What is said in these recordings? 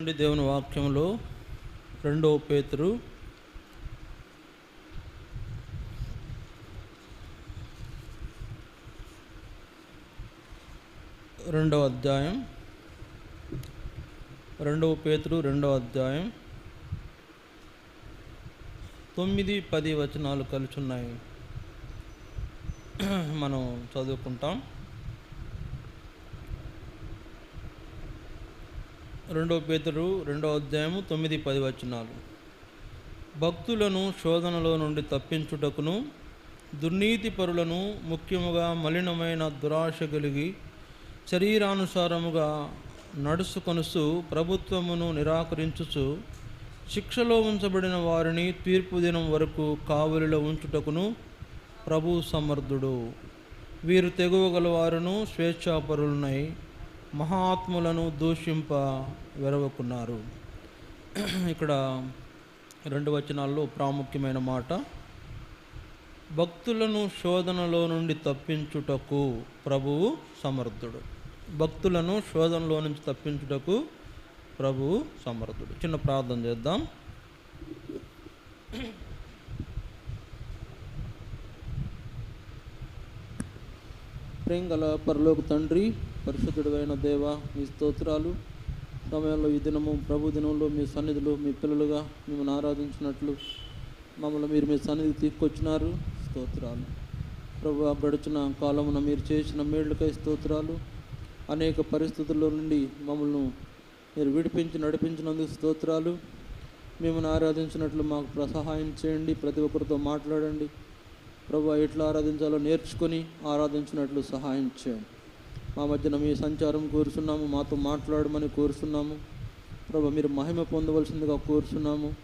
నుండి దేవుని వాక్యంలో రెండవ పేతురు. రెండవ అధ్యాయం. రెండవ పేతురు రెండవ అధ్యాయం. తొమ్మిది పది వచనాలు కలిసి ఉన్నాయి మనం చదువుకుంటాం. రెండవ పేతుడు రెండవ అధ్యాయము తొమ్మిది పది వచనాలు. భక్తులను శోధనలో నుండి తప్పించుటకును దుర్నీతి పరులను ముఖ్యముగా మలినమైన దురాశ కలిగి శరీరానుసారముగా నడుచుకొనుసు ప్రభుత్వమును నిరాకరించుచు శిక్షలో ఉంచబడిన వారిని తీర్పు దినం వరకు కావలిలో ఉంచుటకును ప్రభు సమర్థుడు. వీరు తెగువగలవారును స్వేచ్ఛాపరులనై మహాత్ములను దూషింప వెరవకున్నారు. ఇక్కడ రెండు వచనాల్లో ప్రాముఖ్యమైన మాట. భక్తులను శోధనలో నుండి తప్పించుటకు ప్రభువు సమర్థుడు. భక్తులను శోధనలో నుంచి తప్పించుటకు ప్రభువు సమర్థుడు. చిన్న ప్రార్థన చేద్దాం. ప్రేంగల పరలోక తండ్రి పరిశుద్ధుడైన దేవ మీ స్తోత్రాలు సమయంలో ఈ దినము ప్రభు దినంలో మీ సన్నిధిలో మీ పిల్లలుగా మిమ్మల్ని ఆరాధించినట్లు మమ్మల్ని మీరు మీ సన్నిధికి తీసుకొచ్చినారు. స్తోత్రాలు. ప్రభు గడిచిన కాలమున మీరు చేసిన మేళ్ళకై స్తోత్రాలు. అనేక పరిస్థితుల్లో నుండి మమ్మల్ని మీరు విడిపించి నడిపించినందుకు స్తోత్రాలు. మిమ్మల్ని ఆరాధించినట్లు మాకు ప్రసహాయం చేయండి ప్రతి ఒక్కరితో మాట్లాడండి. ప్రభు ఎట్లా ఆరాధించాలో నేర్చుకొని ఆరాధించినట్లు సహాయం చేయండి. మా మధ్యన మీ సంచారం కోరుచున్నాము మాతో మాట్లాడమని కోరుచున్నాము. ప్రభా మీరు మహిమ పొందవలసిందిగా కోరుచున్నాము.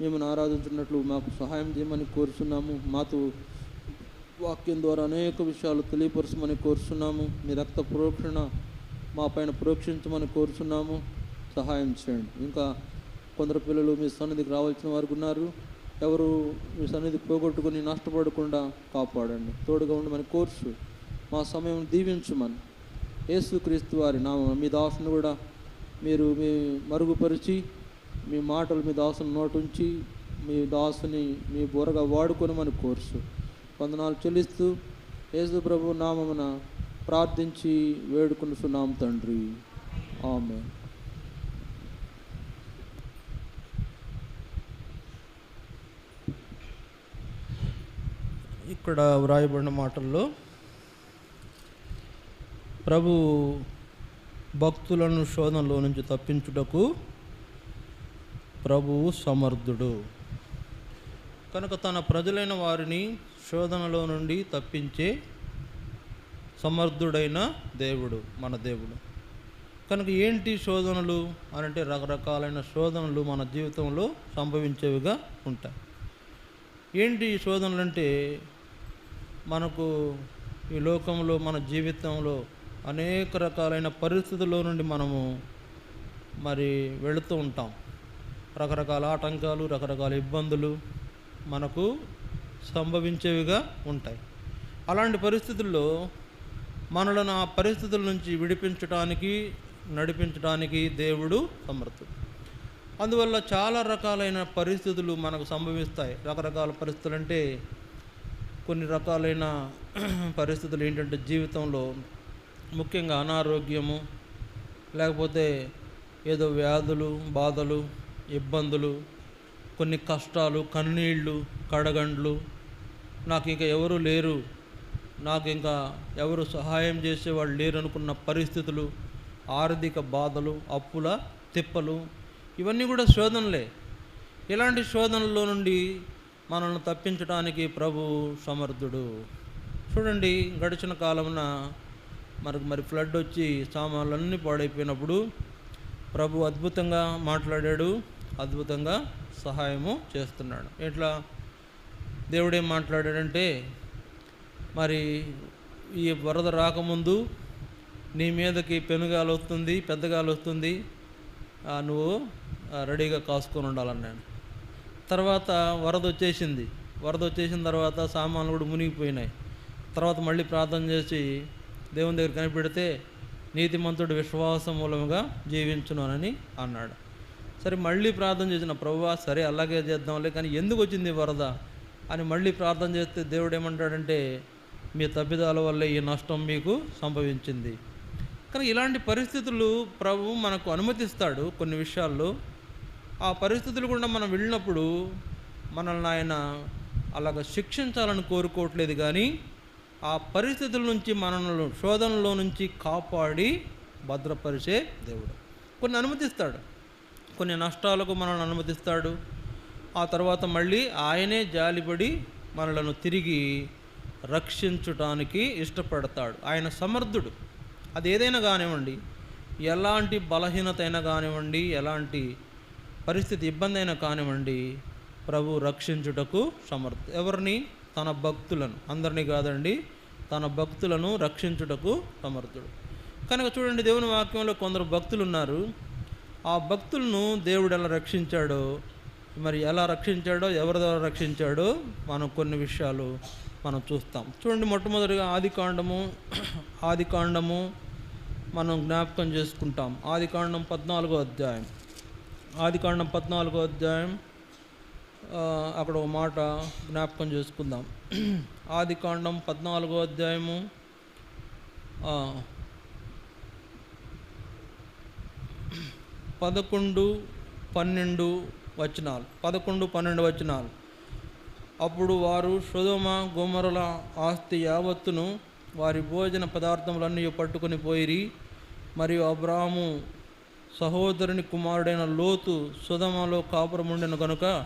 మిమ్మల్ని ఆరాధించినట్లు మాకు సహాయం చేయమని కోరుచున్నాము. మాతో వాక్యం ద్వారా అనేక విషయాలు తెలియపరచమని కోరుచున్నాము. మీ రక్త ప్రోక్షణ మా పైన ప్రోక్షించమని కోరుచున్నాము. సహాయం చేయండి. ఇంకా కొందరు పిల్లలు మీ సన్నిధికి రావాల్సిన వారు ఉన్నారు. ఎవరు మీ సన్నిధి పోగొట్టుకుని నష్టపడకుండా కాపాడండి. తోడుగా ఉండమని కోర్సు మా సమయం దీవించమని. యేసుక్రీస్తు వారి నామం మీ దాసును కూడా మీరు మీ మరుగుపరిచి మీ మాటలు మీ దాసుని నోటుంచి మీ దాసుని మీ బుర్రగా వాడుకొనమని కోర్సు వందనాలు చెల్లిస్తూ యేసు ప్రభు నామమున ప్రార్థించి వేడుకొనుచున్నాం తండ్రి. ఆమె ఇక్కడ వ్రాయబడిన మాటల్లో ప్రభు భక్తులను శోధనలో నుంచి తప్పించుటకు ప్రభువు సమర్థుడు. కనుక తన ప్రజలైన వారిని శోధనలో నుండి తప్పించే సమర్థుడైన దేవుడు మన దేవుడు. కనుక ఏంటి శోధనలు అని అంటే రకరకాలైన శోధనలు మన జీవితంలో సంభవించేవిగా ఉంటాయి. ఏంటి ఈ శోధనలు అంటే మనకు ఈ లోకంలో మన జీవితంలో అనేక రకాలైన పరిస్థితుల్లో నుండి మనము మరి వెళుతూ ఉంటాం. రకరకాల ఆటంకాలు రకరకాల ఇబ్బందులు మనకు సంభవించేవిగా ఉంటాయి. అలాంటి పరిస్థితుల్లో మనలను ఆ పరిస్థితుల నుంచి విడిపించడానికి నడిపించడానికి దేవుడు సమర్థుడు. అందువల్ల చాలా రకాలైన పరిస్థితులు మనకు సంభవిస్తాయి. రకరకాల పరిస్థితులు అంటే కొన్ని రకాలైన పరిస్థితులు ఏంటంటే జీవితంలో ముఖ్యంగా అనారోగ్యము లేకపోతే ఏదో వ్యాధులు బాధలు ఇబ్బందులు కొన్ని కష్టాలు కన్నీళ్ళు కడగండ్లు. నాకు ఇంకా ఎవరు లేరు. నాకు ఇంకా ఎవరు సహాయం చేసేవాళ్ళు లేరు అనుకున్న పరిస్థితులు ఆర్థిక బాధలు అప్పుల తిప్పలు ఇవన్నీ కూడా శోధనలే. ఇలాంటి శోధనల్లో నుండి మనల్ని తప్పించడానికి ప్రభు సమర్థుడు. చూడండి గడిచిన కాలమున మనకు మరి ఫ్లడ్ వచ్చి సామాన్లన్నీ పాడైపోయినప్పుడు ప్రభు అద్భుతంగా మాట్లాడాడు అద్భుతంగా సహాయము చేస్తున్నాడు. ఎట్లా? దేవుడేం మాట్లాడాడంటే మరి ఈ వరద రాకముందు నీ మీదకి పెనుగాలు వస్తుంది పెద్దగాలు వస్తుంది నువ్వు రెడీగా కాసుకొని ఉండాలన్నాను తర్వాత వరద వచ్చేసింది. వరద వచ్చేసిన తర్వాత సామాన్లు కూడా మునిగిపోయినాయి. తర్వాత మళ్ళీ ప్రార్థన చేసి దేవుని దగ్గర కనిపెడితే నీతిమంతుడు విశ్వాసం మూలముగా జీవించును అని అన్నాడు. సరే మళ్ళీ ప్రార్థన చేసిన ప్రభువా సరే అలాగే చేద్దాంలే కానీ ఎందుకు వచ్చింది వరద? అని మళ్ళీ ప్రార్థన చేస్తే దేవుడు ఏమంటాడంటే మీ తప్పిదాల వల్ల ఈ నష్టం మీకు సంభవించింది. కానీ ఇలాంటి పరిస్థితులు ప్రభు మనకు అనుమతిస్తాడు కొన్ని విషయాల్లో. ఆ పరిస్థితులు కూడా మనం వెళ్ళినప్పుడు మనల్ని ఆయన అలాగ శిక్షించాలని కోరుకోవట్లేదు కానీ ఆ పరిస్థితుల నుంచి మనల్ని శోధనలో నుంచి కాపాడి భద్రపరిచే దేవుడు. కొన్ని అనుమతిస్తాడు. కొన్ని నష్టాలకు మనల్ని అనుమతిస్తాడు. ఆ తర్వాత మళ్ళీ ఆయనే జాలిపడి మనలను తిరిగి రక్షించటానికి ఇష్టపడతాడు. ఆయన సమర్థుడు. అది ఏదైనా కానివ్వండి ఎలాంటి బలహీనత అయినా కానివ్వండి ఎలాంటి పరిస్థితి ఇబ్బంది అయినా కానివ్వండి ప్రభు రక్షించుటకు సమర్థ ఎవరిని? తన భక్తులను అందరినీ కాదండి తన భక్తులను రక్షించుటకు సమర్థుడు. కనుక చూడండి దేవుని వాక్యంలో కొందరు భక్తులు ఉన్నారు ఆ భక్తులను దేవుడు ఎలా రక్షించాడో మరి ఎలా రక్షించాడో ఎవరి ద్వారా రక్షించాడో మనం కొన్ని విషయాలు మనం చూస్తాం. చూడండి మొట్టమొదటిగా ఆది కాండము ఆది కాండము మనం జ్ఞాపకం చేసుకుంటాం. ఆది కాండం పద్నాలుగో అధ్యాయం. ఆది కాండం పద్నాలుగో అధ్యాయం అక్కడ ఒక మాట జ్ఞాపకం చేసుకుందాం. ఆది కాండం పద్నాలుగో అధ్యాయము పదకొండు పన్నెండు వచనాలు. పదకొండు పన్నెండు వచనాలు. అప్పుడు వారు సుధమ గుమరుల ఆస్తి యావత్తును వారి భోజన పదార్థములన్నీ పట్టుకొని పోయిరి. మరియు అబ్రాహము సహోదరుని కుమారుడైన లోతు సుధమలో కాపురముండెను కనుక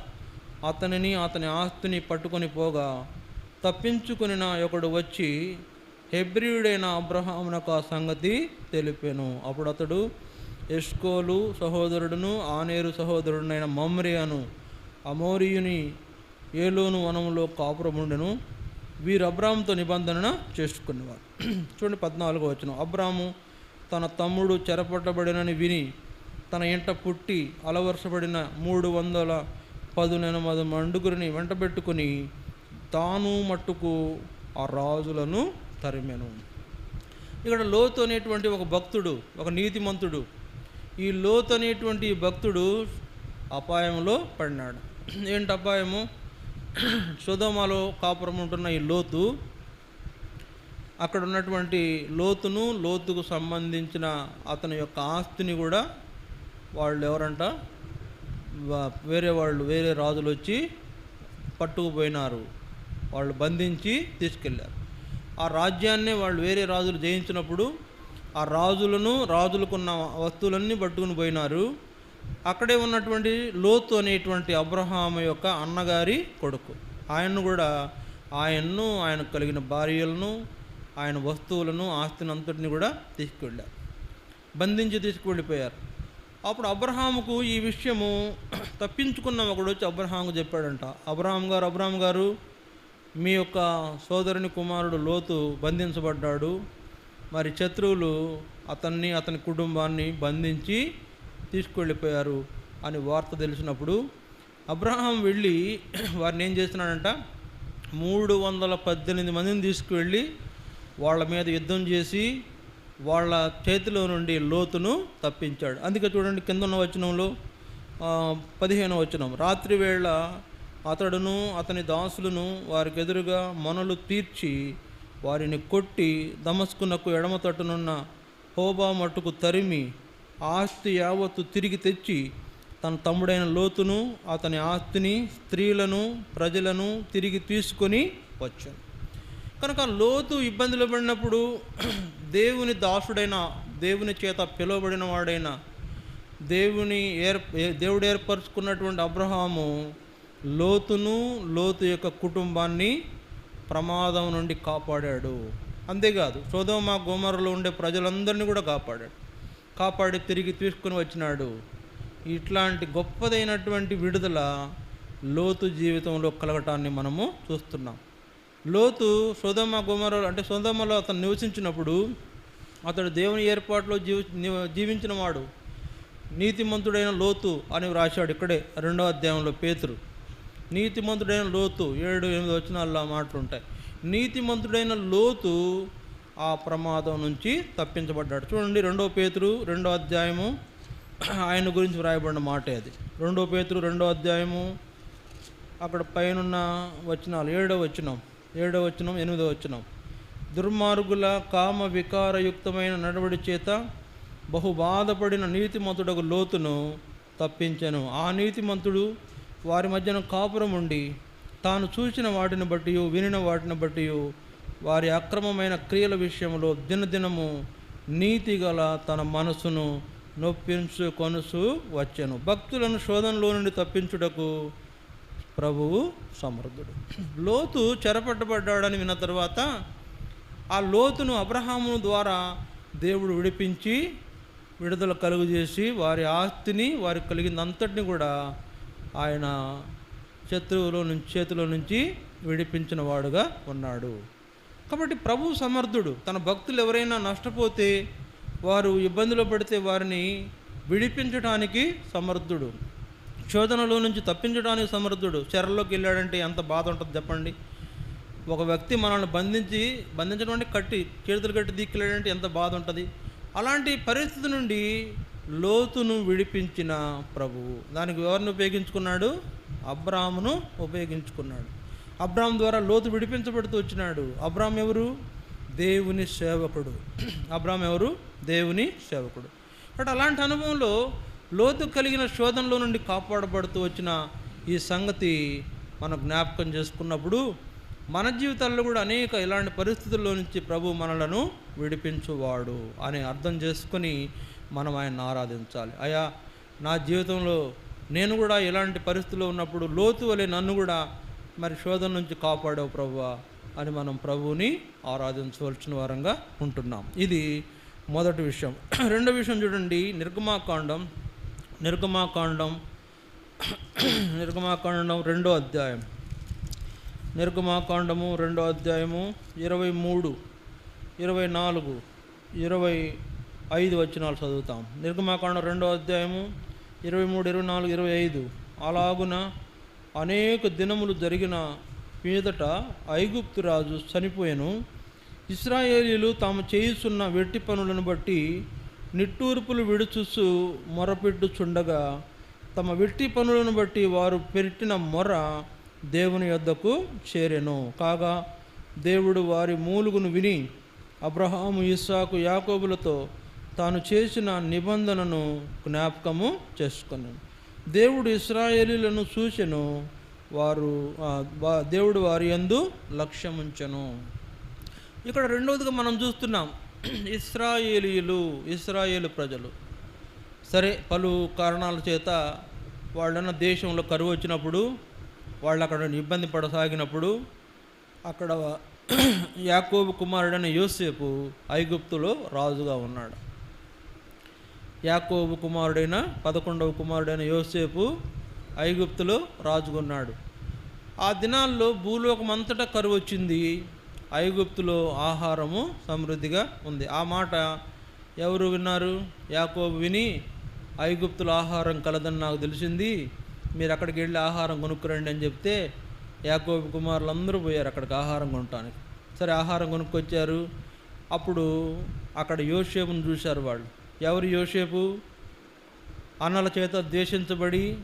అతనిని అతని ఆస్తిని పట్టుకొని పోగా తప్పించుకుని నా ఒకడు వచ్చి హెబ్రియుడైన అబ్రహామునకు ఆ సంగతి తెలిపాను. అప్పుడు అతడు ఎస్కోలు సహోదరుడును ఆనేరు సహోదరుడునైన మమ్రియను అమోరియుని ఏలోను వనంలో కాపురముండెను. వీరు అబ్రాముతో నిబంధన చేసుకునేవారు చూడండి పద్నాలుగో వచ్చిన అబ్రాము తన తమ్ముడు చెరపట్టబడినని విని తన ఇంట పుట్టి అలవరసబడిన మూడు వందల పదునెనిమిది మండుగురిని వెంటబెట్టుకుని తాను మట్టుకు ఆ రాజులను తరిమెను. ఇక్కడ లోతు అనేటువంటి ఒక భక్తుడు ఒక నీతిమంతుడు ఈ లోతు అనేటువంటి భక్తుడు అపాయంలో పడినాడు. ఏంటి అపాయము? సుధమాలో కాపురం ఉంటున్న ఈ లోతు అక్కడ ఉన్నటువంటి లోతును లోతుకు సంబంధించిన అతని యొక్క ఆస్తిని కూడా వాళ్ళు ఎవరంట వేరే వాళ్ళు వేరే రాజులు వచ్చి పట్టుకుపోయినారు. వాళ్ళు బంధించి తీసుకెళ్ళారు. ఆ రాజ్యాన్ని వాళ్ళు వేరే రాజులు జయించినప్పుడు ఆ రాజులను రాజులకున్న వస్తువులన్నీ పట్టుకుని పోయినారు. అక్కడే ఉన్నటువంటి లోతు అనేటువంటి అబ్రహాము యొక్క అన్నగారి కొడుకు. ఆయన్ను కూడా ఆయన్ను ఆయనకు కలిగిన భార్యలను ఆయన వస్తువులను ఆస్తిని అంతటిని కూడా తీసుకువెళ్ళారు బంధించి తీసుకువెళ్ళిపోయారు. అప్పుడు అబ్రహాముకు ఈ విషయము తప్పించుకున్న ఒకడు వచ్చి అబ్రహాంకు చెప్పాడంట. అబ్రహాం గారు అబ్రహాం గారు మీ యొక్క సోదరుని కుమారుడు లోతు బంధించబడ్డాడు. మరి శత్రువులు అతన్ని అతని కుటుంబాన్ని బంధించి తీసుకువెళ్ళిపోయారు అని వార్త తెలిసినప్పుడు అబ్రహాం వెళ్ళి వారిని ఏం చేస్తున్నాడంట? మూడు వందల పద్దెనిమిది మందిని తీసుకువెళ్ళి వాళ్ళ మీద యుద్ధం చేసి వాళ్ళ చేతిలో నుండి లోతును తప్పించాడు. అందుకే చూడండి కింద ఉన్న వచనంలో పదిహేను వచనం. రాత్రి వేళ అతడును అతని దాసులను వారికి ఎదురుగా మనలు తీర్చి వారిని కొట్టి దమస్కునకు ఎడమ తట్టునున్న హోబా మట్టుకు తరిమి ఆస్తి యావత్తు తిరిగి తెచ్చి తన తమ్ముడైన లోతును అతని ఆస్తిని స్త్రీలను ప్రజలను తిరిగి తీసుకొని వచ్చాను కనుక లోతు ఇబ్బందులు పడినప్పుడు దేవుని దాసుడైన దేవుని చేత పిలువబడిన వాడైన దేవుని ఏర్ ఏ- దేవుడు ఏర్పరచుకున్నటువంటి అబ్రహాము లోతును లోతు యొక్క కుటుంబాన్ని ప్రమాదం నుండి కాపాడాడు. అంతేకాదు సోదోమ గోమరలో ఉండే ప్రజలందరినీ కూడా కాపాడాడు. కాపాడి తిరిగి తీసుకుని వచ్చినాడు. ఇట్లాంటి గొప్పదైనటువంటి విడుదల లోతు జీవితంలో కలగటాన్ని మనము చూస్తున్నాం. లోతు సోదమ గుమర అంటే సోదమలో అతను నివసించినప్పుడు అతడు దేవుని ఏర్పాటులో జీవి జీవించినవాడు నీతిమంతుడైన లోతు అని వ్రాశాడు ఇక్కడే రెండో అధ్యాయంలో పేతురు. నీతిమంతుడైన లోతు ఏడు ఎనిమిది వచనాల్లో మాటలు ఉంటాయి. నీతిమంతుడైన లోతు ఆ ప్రమాదం నుంచి తప్పించబడ్డాడు. చూడండి రెండో పేతురు రెండో అధ్యాయము. ఆయన గురించి వ్రాయబడిన మాట అది. రెండో పేతురు రెండో అధ్యాయము. అక్కడ పైనున్న వచనాలు ఏడో వచనం. ఏడో వచనం ఎనిమిదవ వచనం. దుర్మార్గుల కామ వికారయుక్తమైన నడవడి చేత బహు బాధపడిన నీతిమంతుడకు లోతును తప్పించెను. ఆ నీతిమంతుడు వారి మధ్యన కాపురం ఉండి తాను చూసిన వాటిని బట్టి వినిన వాటిని బట్టి వారి అక్రమమైన క్రియల విషయంలో దినదినము నీతి గల తన మనసును నొప్పించు కొనుసు వచ్చెను. భక్తులను శోధనలో నుండి తప్పించుటకు ప్రభువు సమర్థుడు. లోతు చెరపట్టబడ్డాడని విన్న తర్వాత ఆ లోతును అబ్రహాము ద్వారా దేవుడు విడిపించి విడుదల కలుగజేసి వారి ఆస్తిని వారికి కలిగినంతటిని కూడా ఆయన శత్రువులో నుంచి చేతిలో నుంచి విడిపించిన వాడుగా ఉన్నాడు. కాబట్టి ప్రభు సమర్థుడు. తన భక్తులు ఎవరైనా నష్టపోతే వారు ఇబ్బందిలో పడితే వారిని విడిపించడానికి సమర్థుడు. శోధనలో నుంచి తప్పించడానికి సమర్థుడు. చెరలోకి వెళ్ళాడంటే ఎంత బాధ ఉంటుంది చెప్పండి. ఒక వ్యక్తి మనల్ని బంధించి బంధించడం అంటే కట్టి చేతులు కట్టి దిక్కులేడంటే ఎంత బాధ ఉంటుంది. అలాంటి పరిస్థితి నుండి లోతును విడిపించిన ప్రభువు. దానికి ఎవరిని ఉపయోగించుకున్నాడు? అబ్రామును ఉపయోగించుకున్నాడు. అబ్రామ్ ద్వారా లోతు విడిపించబడుతూ వచ్చినాడు. అబ్రామ్ ఎవరు? దేవుని సేవకుడు. అబ్రామ్ ఎవరు? దేవుని సేవకుడు. బట్ అలాంటి అనుభవంలో లోతు కలిగిన శోధనలో నుండి కాపాడబడుతూ వచ్చిన ఈ సంగతి మనం జ్ఞాపకం చేసుకున్నప్పుడు మన జీవితాల్లో కూడా అనేక ఇలాంటి పరిస్థితుల్లో నుంచి ప్రభు మనలను విడిపించువాడు అని అర్థం చేసుకొని మనం ఆయన ఆరాధించాలి. అయా నా జీవితంలో నేను కూడా ఇలాంటి పరిస్థితుల్లో ఉన్నప్పుడు లోతు వలె నన్ను కూడా మరి శోధన నుంచి కాపాడావు ప్రభువా అని మనం ప్రభువుని ఆరాధించవలసిన వారంగా ఉంటున్నాం. ఇది మొదటి విషయం. రెండో విషయం చూడండి. నిర్గమాకాండం నిర్గమాకాండం నిర్గమాకాండం రెండో అధ్యాయం. నిర్గమాకాండము రెండో అధ్యాయము ఇరవై మూడు ఇరవై నాలుగు ఇరవై ఐదు వచనాలు చదువుతాం. నిర్గమాకాండం రెండో అధ్యాయము ఇరవై మూడు ఇరవై నాలుగు ఇరవై ఐదు. అలాగున అనేక దినములు జరిగిన మీదట ఐగుప్తు రాజు చనిపోయాను. ఇస్రాయేలీలు తాము చేయిస్తున్న వెట్టి పనులను బట్టి నిట్టూర్పులు విడుచుసు మొరపెట్టుచుండగా తమ వెట్టి పనులను బట్టి వారు పెట్టిన మొర దేవుని యొద్దకు చేరెను. కాగా దేవుడు వారి మూలుగును విని అబ్రహాము ఇస్సాకు యాకోబులతో తాను చేసిన నిబంధనను జ్ఞాపకము చేసుకుని. దేవుడు ఇస్రాయేలీలను చూచెను వారు దేవుడు వారి యందు లక్ష్యముంచను. ఇక్కడ రెండవదిగా మనం చూస్తున్నాం ఇస్రాయేలీలు ఇస్రాయేలు ప్రజలు. సరే పలు కారణాల చేత వాళ్ళన్న దేశంలో కరువు వచ్చినప్పుడు వాళ్ళు అక్కడ ఇబ్బంది పడసాగినప్పుడు అక్కడ యాకోబు కుమారుడైన యోసేపు ఐగుప్తులో రాజుగా ఉన్నాడు. యాకోబు కుమారుడైన పదకొండవ కుమారుడైన యోసేపు ఐగుప్తులో రాజుకున్నాడు ఆ దినాల్లో భూలోకమంతటా కరువు వచ్చింది ఐగుప్తులో ఆహారము సమృద్ధిగా ఉంది. ఆ మాట ఎవరు విన్నారు? యాకోబు విని ఐగుప్తులో ఆహారం కలదని నాకు తెలిసింది. మీరు అక్కడికి వెళ్ళి ఆహారం కొనుక్కురండి అని చెప్తే యాకోబు కుమారులు అందరూ పోయారు అక్కడికి ఆహారం కొనటానికి. సరే ఆహారం కొనుక్కొచ్చారు. అప్పుడు అక్కడ యోషేపును చూశారు వాళ్ళు. ఎవరు యోషేపు అన్నల చేత ద్వేషించబడి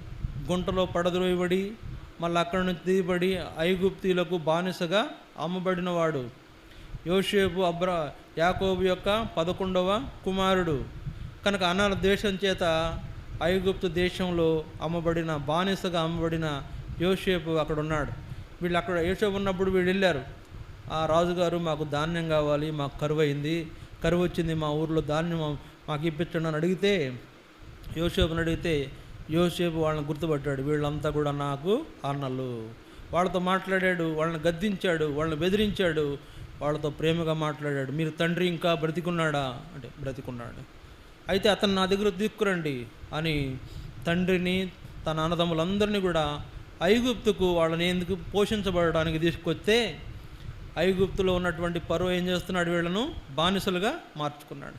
గుంటలో పడద్రోయబడి మళ్ళీ అక్కడి నుంచి తీయబడి ఐగుప్తీలకు బానిసగా అమ్మబడినవాడు. యోషేపు అబ్రా యాకోబు యొక్క పదకొండవ కుమారుడు. కనుక అన్నల దేశం చేత ఐగుప్తు దేశంలో అమ్మబడిన బానిసగా అమ్మబడిన యోషేపు అక్కడ ఉన్నాడు వీళ్ళు అక్కడ యోషేపు ఉన్నప్పుడు వీళ్ళు వెళ్ళారు. ఆ రాజుగారు మాకు ధాన్యం కావాలి మాకు కరువు అయింది. కరువు వచ్చింది మా ఊర్లో ధాన్యం మాకు ఇప్పించండి అని అడిగితే యోషేపుని అడిగితే యోసేపు వాళ్ళని గుర్తుపట్టాడు వీళ్ళంతా కూడా నాకు అన్నలు వాళ్ళతో మాట్లాడాడు వాళ్ళని గద్దించాడు వాళ్ళని బెదిరించాడు వాళ్ళతో ప్రేమగా మాట్లాడాడు. మీరు తండ్రి ఇంకా బ్రతికున్నాడా? అంటే బ్రతికున్నాడు. అయితే అతను నా దగ్గర తీసుకురండి అని తండ్రిని తన అన్నదమ్ములందరినీ కూడా ఐగుప్తుకు వాళ్ళని ఎందుకు పోషించబడడానికి తీసుకొస్తే ఐగుప్తులో ఉన్నటువంటి పరువు ఏం చేస్తున్నాడు వీళ్ళను? బానిసలుగా మార్చుకున్నాడు.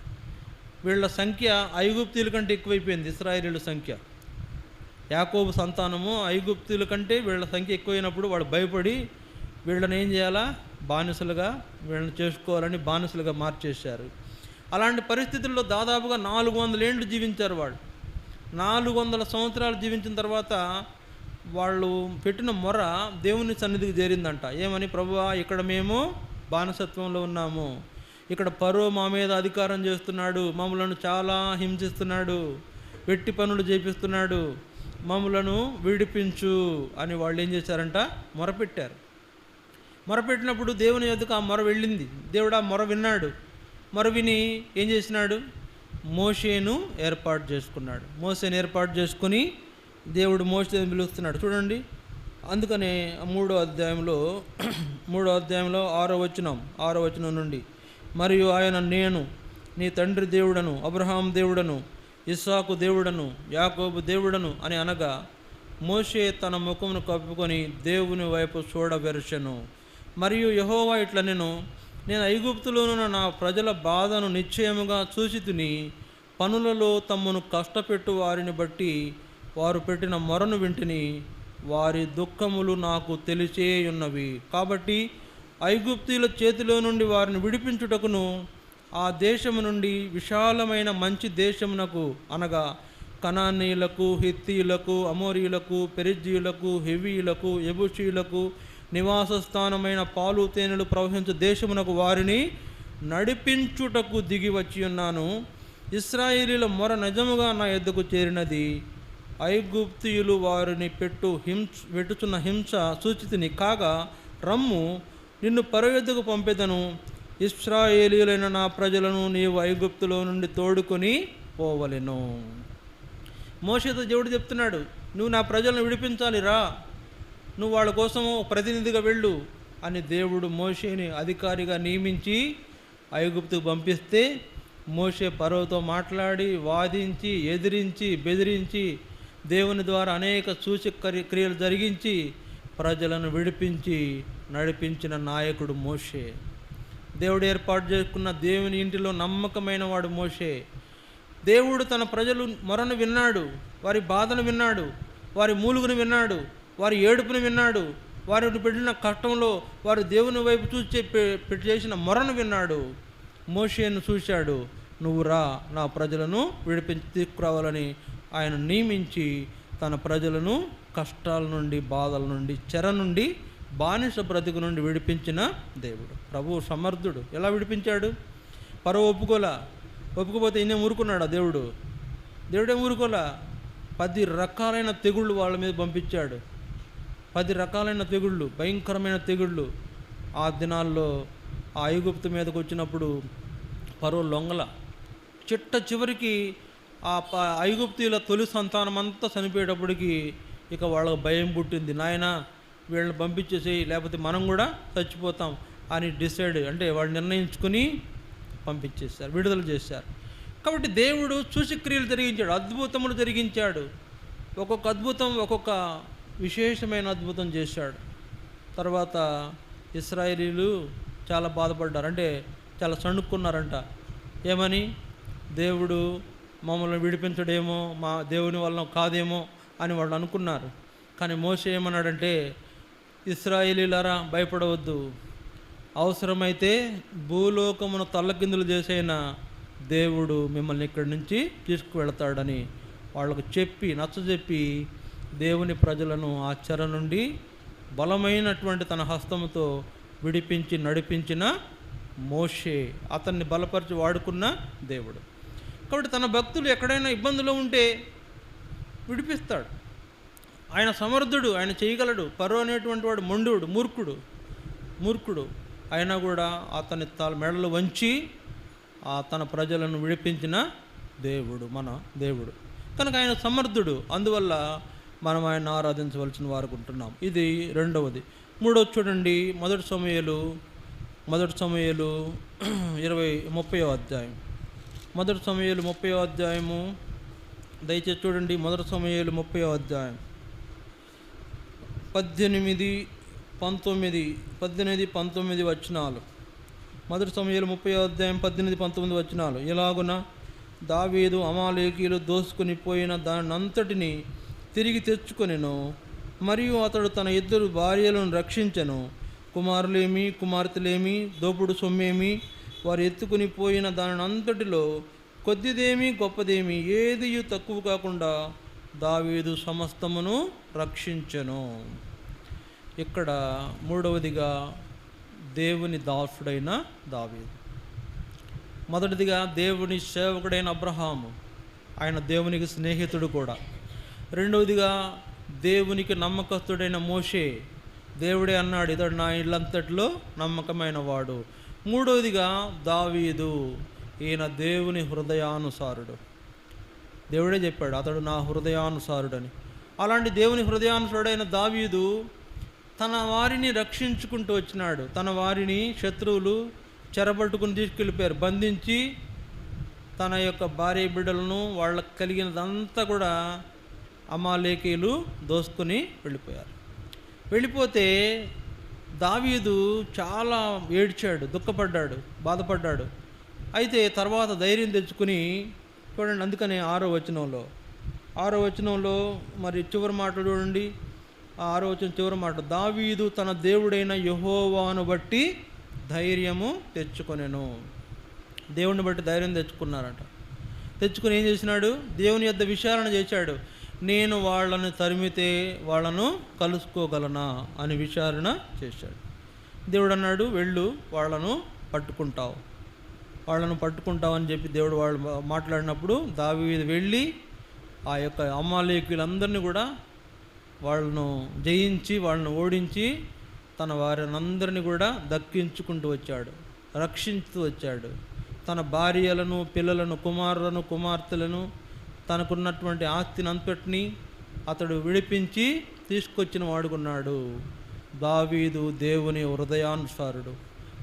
వీళ్ళ సంఖ్య ఐగుప్తుల కంటే ఎక్కువైపోయింది ఇస్రాయిలీల సంఖ్య. యాకోబు సంతానము ఐగుప్తుల కంటే వీళ్ళ సంఖ్య ఎక్కువైనప్పుడు వాడు భయపడి వీళ్ళని ఏం చేయాలా? బానిసలుగా వీళ్ళని చేసుకోవాలని బానిసలుగా మార్చేశారు. అలాంటి పరిస్థితుల్లో దాదాపుగా నాలుగు వందల ఏండ్లు జీవించారు వాళ్ళు నాలుగు వందల సంవత్సరాలు జీవించిన తర్వాత వాళ్ళు పెట్టిన మొర దేవుని సన్నిధికి చేరిందంట. ఏమని? ప్రభువా ఇక్కడ మేము బానిసత్వంలో ఉన్నాము. ఇక్కడ పరో మా మీద అధికారం చేస్తున్నాడు. మమ్మలను చాలా హింసిస్తున్నాడు. వెట్టి పనులు చేపిస్తున్నాడు. మమ్మలను విడిపించు అని వాళ్ళు ఏం చేశారంట? మొరపెట్టారు. మొరపెట్టినప్పుడు దేవుని యొద్దకు ఆ మొర వెళ్ళింది. దేవుడు ఆ మొర విన్నాడు. మొర విని ఏం చేసినాడు? మోషేను ఏర్పాటు చేసుకున్నాడు. మోసేను ఏర్పాటు చేసుకుని దేవుడు మోసేని పిలుస్తున్నాడు చూడండి. అందుకనే మూడో అధ్యాయంలో మూడో అధ్యాయంలో ఆరో వచనం ఆరో వచనం నుండి మరియు ఆయన నేను నీ తండ్రి దేవుడను అబ్రహాం దేవుడను ఇస్సాకు దేవుడను యాకోబు దేవుడను అని అనగా మోషే తన ముఖమును కప్పుకొని దేవుని వైపు చూడవెరచెను. మరియు యహోవా ఇట్లా నేను నేను ఐగుప్తులోనున్న నా ప్రజల బాధను నిశ్చయముగా చూసి తిని పనులలో తమ్మును కష్టపెట్టు వారిని బట్టి వారు పెట్టిన మొరను వింటిని వారి దుఃఖములు నాకు తెలిసేయున్నవి కాబట్టి ఐగుప్తీల చేతిలో నుండి వారిని విడిపించుటకును ఆ దేశము నుండి విశాలమైన మంచి దేశమునకు అనగా కనానీయులకు హిత్తీయులకు అమోరియులకు పెరిజీయులకు హెవీయులకు ఎబుషీయులకు నివాస స్థానమైన పాలు తేనెలు ప్రవహించు దేశమునకు వారిని నడిపించుటకు దిగి వచ్చి ఉన్నాను. ఇస్రాయేలీల మొర నిజముగా నా ఎద్దుకు చేరినది. ఐగుప్తియులు వారిని పెట్టు హింస పెట్టుచున్న హింస సూచితిని. కాగా రమ్ము నిన్ను పరవెద్దుకు పంపెదను. ఇస్రాయేలీలైన నా ప్రజలను నీవు ఐగుప్తులో నుండి తోడుకొని పోవలెను. మోషేతో దేవుడు చెప్తున్నాడు నువ్వు నా ప్రజలను విడిపించాలి రా. నువ్వు వాళ్ళ కోసం ప్రతినిధిగా వెళ్ళు అని దేవుడు మోషేని అధికారిగా నియమించి ఐగుప్తుకు పంపిస్తే మోషే పరవతో మాట్లాడి వాదించి ఎదిరించి బెదిరించి దేవుని ద్వారా అనేక సూచక క్రియలు జరిగించి ప్రజలను విడిపించి నడిపించిన నాయకుడు మోషే. దేవుడు ఏర్పాటు చేసుకున్న దేవుని ఇంటిలో నమ్మకమైన వాడు మోషే. దేవుడు తన ప్రజలు మొరను విన్నాడు వారి బాధను విన్నాడు వారి మూలుగును విన్నాడు వారి ఏడుపును విన్నాడు వారిని పెట్టిన కష్టంలో వారు దేవుని వైపు చూసి పెట్టి చేసిన మొరను విన్నాడు. మోషేను చూశాడు నువ్వు రా నా ప్రజలను విడిపించి తీసుకురావాలని ఆయన నియమించి తన ప్రజలను కష్టాల నుండి బాధల నుండి చెర నుండి బానిస బ్రతుకు నుండి విడిపించిన దేవుడు. ప్రభువు సమర్థుడు. ఎలా విడిపించాడు? పరవ ఒప్పుకోలా? ఒప్పుకోపోతే ఈయన ఊరుకున్నాడా దేవుడు? దేవుడే ఊరుకోలా? పది రకాలైన తెగుళ్ళు వాళ్ళ మీద పంపించాడు. పది రకాలైన తెగుళ్ళు భయంకరమైన తెగుళ్ళు. ఆ దినాల్లో ఆ ఐగుప్తు మీదకి వచ్చినప్పుడు పరో లొంగల. చిట్ట చివరికి ఆ ప ఐగుప్తీల తొలి సంతానం అంతా చనిపోయేటప్పటికి ఇక వాళ్ళకు భయం పుట్టింది. నాయన వీళ్ళని పంపించేసేయి లేకపోతే మనం కూడా చచ్చిపోతాం అని డిసైడ్ అంటే వాళ్ళు నిర్ణయించుకుని పంపించేశారు విడుదల చేశారు. కాబట్టి దేవుడు సూచక్రియలు జరిగించాడు అద్భుతములు జరిగించాడు. ఒక్కొక్క అద్భుతం ఒక్కొక్క విశేషమైన అద్భుతం చేశాడు. తర్వాత ఇస్రాయేలీలు చాలా బాధపడ్డారు అంటే చాలా సణుక్కున్నారంట. ఏమని? దేవుడు మమ్మల్ని విడిపించడేమో మా దేవుని వలన కాదేమో అని వాళ్ళు అనుకున్నారు. కానీ మోస ఏమన్నాడంటే ఇస్రాయేలీలారా భయపడవద్దు. అవసరమైతే భూలోకమును తల్లకిందులు చేసైన దేవుడు మిమ్మల్ని ఇక్కడి నుంచి తీసుకువెళతాడని వాళ్ళకు చెప్పి నచ్చజెప్పి దేవుని ప్రజలను ఆ చెర నుండి బలమైనటువంటి తన హస్తముతో విడిపించి నడిపించిన మోషే అతన్ని బలపరిచి వాడుకున్న దేవుడు. కాబట్టి తన భక్తులు ఎక్కడైనా ఇబ్బందులు ఉంటే విడిపిస్తాడు. ఆయన సమర్థుడు ఆయన చేయగలడు. పరో అనేటువంటి వాడు మొండుడు మూర్ఖుడు. మూర్ఖుడు. అయినా కూడా అతని తల మెడలు వంచి ఆ తన ప్రజలను విడిపించిన దేవుడు మన దేవుడు. కనుక ఆయన సమర్థుడు. అందువల్ల మనం ఆయన ఆరాధించవలసిన వారు ఉంటున్నాం. ఇది రెండవది. మూడవది చూడండి మొదటి సమయాలు మొదటి సమయాలు ఇరవై ముప్పై అధ్యాయం. మొదటి సమయాలు ముప్పై అధ్యాయము దయచేసి చూడండి మొదటి సమయాలు ముప్పై అధ్యాయం. పద్దెనిమిది పంతొమ్మిది పద్దెనిమిది పంతొమ్మిది వచనాలు. మొదటి సమయంలో ముప్పై అధ్యాయం పద్దెనిమిది పంతొమ్మిది వచనాలు. ఇలాగున దావీదు అమాలేకీలు దోసుకుని పోయిన దానంతటిని తిరిగి తెచ్చుకొనెను మరియు అతడు తన ఇద్దరు భార్యలను రక్షించెను. కుమారులేమి కుమార్తెలేమి దోపుడు సొమ్మేమి వారు ఎత్తుకుని పోయిన దానంతటిలో కొద్దిదేమి గొప్పదేమి ఏది తక్కువ కాకుండా దావీదు సమస్తమును రక్షించెను. ఇక్కడ మూడవదిగా దేవుని దాసుడైన దావీదు. మొదటిదిగా దేవుని సేవకుడైన అబ్రహాము ఆయన దేవునికి స్నేహితుడు కూడా. రెండవదిగా దేవునికి నమ్మకస్తుడైన మోషే దేవుడే అన్నాడు ఇతడు నా ఇళ్ళంతట్లో నమ్మకమైన వాడు. మూడవదిగా దావీదు ఈయన దేవుని హృదయానుసారుడు. దేవుడే చెప్పాడు అతడు నా హృదయానుసారుడని. అలాంటి దేవుని హృదయానుసారుడైన దావీదు తన వారిని రక్షించుకుంటూ వచ్చినాడు. తన వారిని శత్రువులు చెరబట్టుకుని తీసుకెళ్ళిపోయారు. బంధించి తన యొక్క భార్య బిడ్డలను వాళ్ళకు కలిగినదంతా కూడా అమాలేకీలు దోసుకొని వెళ్ళిపోయారు. వెళ్ళిపోతే దావీదు చాలా ఏడ్చాడు దుఃఖపడ్డాడు బాధపడ్డాడు. అయితే తర్వాత ధైర్యం తెచ్చుకుని చూడండి అందుకనే ఆరో వచనంలో. ఆరో వచనంలో మరి చివరి మాటలు చూడండి. ఆరో వచనం చివరి మాట దావీదు తన దేవుడైన యహోవాను బట్టి ధైర్యము తెచ్చుకొనెను. దేవుని బట్టి ధైర్యం తెచ్చుకున్నారట. తెచ్చుకుని ఏం చేసినాడు? దేవుని యొద్ద విచారణ చేశాడు. నేను వాళ్ళని తరిమితే వాళ్ళను కలుసుకోగలనా? అని విచారణ చేశాడు. దేవుడు అన్నాడు వెళ్ళు వాళ్ళను పట్టుకుంటావు. వాళ్ళను పట్టుకుంటావు అని చెప్పి దేవుడు వాళ్ళు మాట్లాడినప్పుడు దావీదు వెళ్ళి ఆ యొక్క అమ్మాలేకులందరినీ కూడా వాళ్ళను జయించి వాళ్ళను ఓడించి తన వారినందరిని కూడా దక్కించుకుంటూ వచ్చాడు రక్షించుతూ వచ్చాడు. తన భార్యలను పిల్లలను కుమారులను కుమార్తెలను తనకున్నటువంటి ఆస్తిని అంతటిని అతడు విడిపించి తీసుకొచ్చిన వాడుకున్నాడు. దావీదు దేవుని హృదయానుసారుడు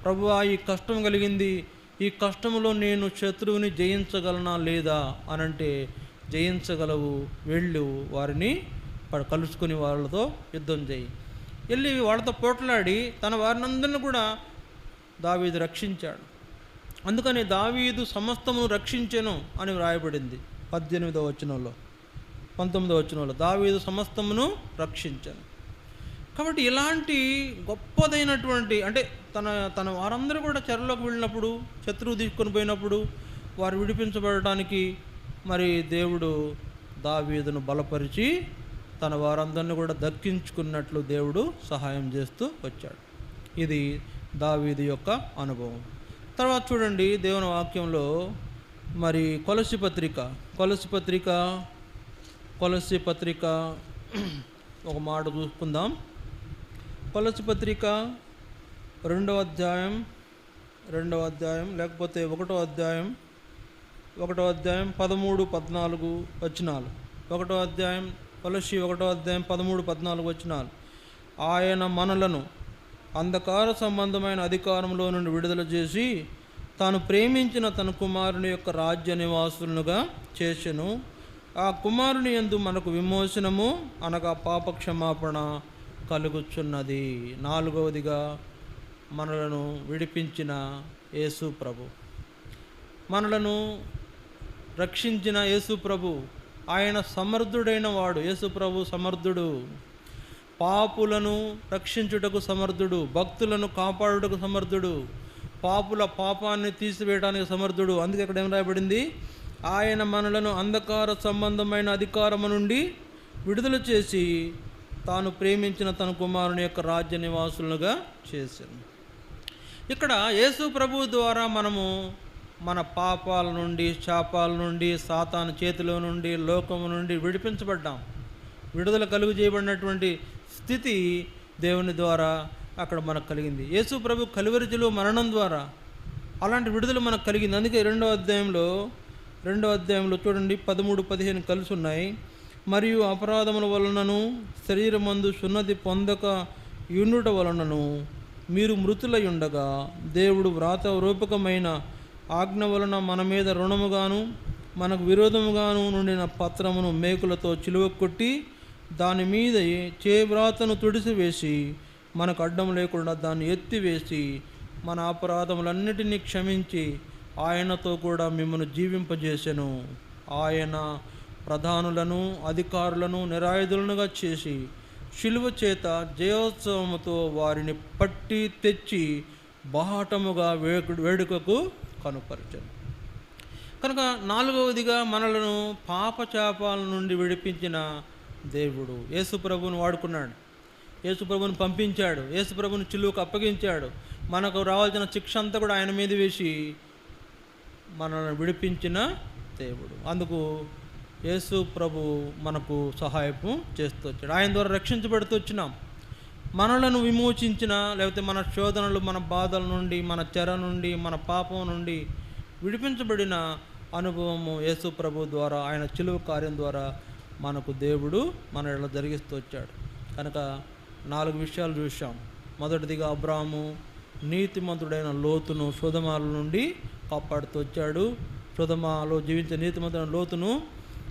ప్రభువా ఈ కష్టం కలిగింది. ఈ కష్టంలో నేను శత్రువుని జయించగలనా లేదా? అనంటే జయించగలవు వెళ్ళు వారిని కలుసుకుని వాళ్ళతో యుద్ధం చేయి. వెళ్ళి వాళ్ళతో పోట్లాడి తన వారినందరిని కూడా దావీదు రక్షించాడు. అందుకని దావీదు సమస్తము రక్షించెను అని వ్రాయబడింది పద్దెనిమిదవ వచనంలో. పంతొమ్మిదవ వచనంలో దావీదు సమస్తమును రక్షించాను. కాబట్టి ఇలాంటి గొప్పదైనటువంటి అంటే తన తన వారందరూ కూడా చెరలోకి వెళ్ళినప్పుడు శత్రువు తీసుకొని పోయినప్పుడు వారు విడిపించబడటానికి మరి దేవుడు దావీదును బలపరిచి తన వారందరిని కూడా దక్కించుకున్నట్లు దేవుడు సహాయం చేస్తూ వచ్చాడు. ఇది దావీది యొక్క అనుభవం. తర్వాత చూడండి దేవుని వాక్యంలో మరి కొలసి పత్రిక. కొలసి పత్రిక కొలసి పత్రిక ఒక మాట చూసుకుందాం. కొలసి పత్రిక రెండవ అధ్యాయం రెండవ అధ్యాయం లేకపోతే ఒకటో అధ్యాయం ఒకటో అధ్యాయం పదమూడు పద్నాలుగు వచనాలు. ఒకటో అధ్యాయం కొలసి ఒకటో అధ్యాయం పదమూడు పద్నాలుగు వచనాలు. ఆయన మనలను అంధకార సంబంధమైన అధికారంలో నుండి విడుదల చేసి తాను ప్రేమించిన తన కుమారుని యొక్క రాజ్య నివాసులుగా చేసెను. ఆ కుమారుని యందు మనకు విమోచనము అనగా పాప క్షమాపణ కలుగుచున్నది. నాలుగవదిగా మనలను విడిపించిన యేసు ప్రభు. మనలను రక్షించిన యేసు ప్రభు ఆయన సమర్థుడైన వాడు. యేసు ప్రభు సమర్థుడు. పాపులను రక్షించుటకు సమర్థుడు. భక్తులను కాపాడుటకు సమర్థుడు. పాపుల పాపాన్ని తీసివేయడానికి సమర్థుడు. అందుకే ఇక్కడ ఏం రాయబడింది? ఆయన మనలను అంధకార సంబంధమైన అధికారము నుండి విడుదల చేసి తాను ప్రేమించిన తన కుమారుని యొక్క రాజ్య నివాసులుగా చేశాను ఇక్కడ యేసు ప్రభు ద్వారా మనము మన పాపాల నుండి శాపాల నుండి సాతాను చేతిలో నుండి లోకము నుండి విడిపించబడ్డాం. విడుదల కలుగు చేయబడినటువంటి స్థితి దేవుని ద్వారా అక్కడ మనకు కలిగింది. యేసు ప్రభు కలువరిజలో మరణం ద్వారా అలాంటి విడుదల మనకు కలిగింది. అందుకే రెండో అధ్యాయంలో రెండో అధ్యాయంలో చూడండి పదమూడు పదిహేను కలిసి ఉన్నాయి. మరియు అపరాధముల వలనను శరీరమందు సున్నతి పొందక యుండుట వలనను మీరు మృతులై ఉండగా దేవుడు వ్రాత రూపకమైన ఆజ్ఞ వలన మన మీద రుణముగాను మనకు విరోధముగాను నుండిన పత్రమును మేకులతో చిలువ కొట్టి దాని మీద చేవ్రాతను తుడిసివేసి మనకు అడ్డం లేకుండా దాన్ని ఎత్తివేసి మన అపరాధములన్నిటినీ క్షమించి ఆయనతో కూడా మిమ్మల్ని జీవింపజేసెను. ఆయన ప్రధానులను అధికారులను నిరాయుధులనుగా చేసి శిలువ చేత జయోత్సవముతో వారిని పట్టి తెచ్చి బాహటముగా వేడుకకు కనుపరచను. కనుక నాలుగవదిగా మనలను పాపచాపాల నుండి విడిపించిన దేవుడు యేసుప్రభుని వాడుకున్నాడు. యేసుప్రభుని పంపించాడు. యేసుప్రభుని ప్రభువును చిలువకు అప్పగించాడు. మనకు రావాల్సిన శిక్ష అంతా కూడా ఆయన మీద వేసి మనల్ని విడిపించిన దేవుడు. అందుకు యేసు ప్రభు మనకు సహాయపు చేస్తూ వచ్చాడు. ఆయన ద్వారా రక్షించబడుతూ వచ్చినాం. మనలను విమోచించిన లేకపోతే మన శోధనలు మన బాధల నుండి మన చెర నుండి మన పాపం నుండి విడిపించబడిన అనుభవము యేసు ప్రభు ద్వారా ఆయన చిలువ కార్యం ద్వారా మనకు దేవుడు మన ఇలా జరిగిస్తూ వచ్చాడు కనుక నాలుగు విషయాలు చూసాం మొదటిదిగా అబ్రాము నీతిమంతుడైన లోతును శోధమాల నుండి కాపాడుతూ వచ్చాడు. శోధమాలో జీవించే నీతిమంతుడైన లోతును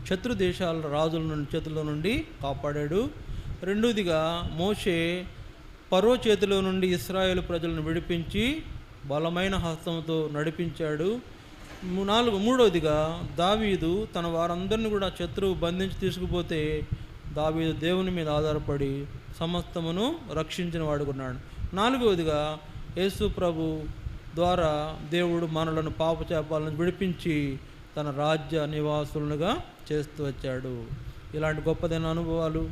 శత్రు దేశాల రాజుల నుండి చేతుల నుండి కాపాడాడు. రెండోదిగా మోషే పరో చేతిలో నుండి ఇస్రాయేల్ ప్రజలను విడిపించి బలమైన హస్తంతో నడిపించాడు. నాలుగు మూడవదిగా దావీదు తన వారందరిని కూడా శత్రువు బంధించి తీసుకుపోతే దావీదు దేవుని మీద ఆధారపడి సమస్తమును రక్షించిన వాడుకున్నాడు నాలుగవదిగా యేసు ప్రభు ద్వారా దేవుడు మనలను పాపచేపాలను విడిపించి తన రాజ్య నివాసులుగా చేస్తూ వచ్చాడు. ఇలాంటి గొప్పదైన అనుభవాలు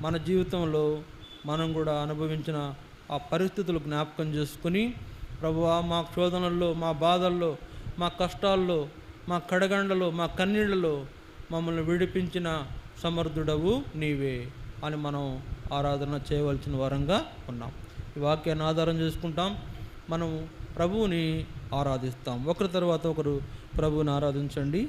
మన జీవితంలో మనం కూడా అనుభవించిన ఆ పరిస్థితులు జ్ఞాపకం చేసుకుని ప్రభువా మా శోధనల్లో మా బాధల్లో మా కష్టాల్లో మా కడగండలో మా కన్నీళ్ళలో మమ్మల్ని విడిపించిన సమర్థుడవు నీవే అని మనం ఆరాధన చేయవలసిన వరంగా ఉన్నాం. ఈ వాక్యాన్ని ఆధారం చేసుకుంటాం. మనం ప్రభువుని ఆరాధిస్తాం. ఒకరి తర్వాత ఒకరు ప్రభువుని ఆరాధించండి.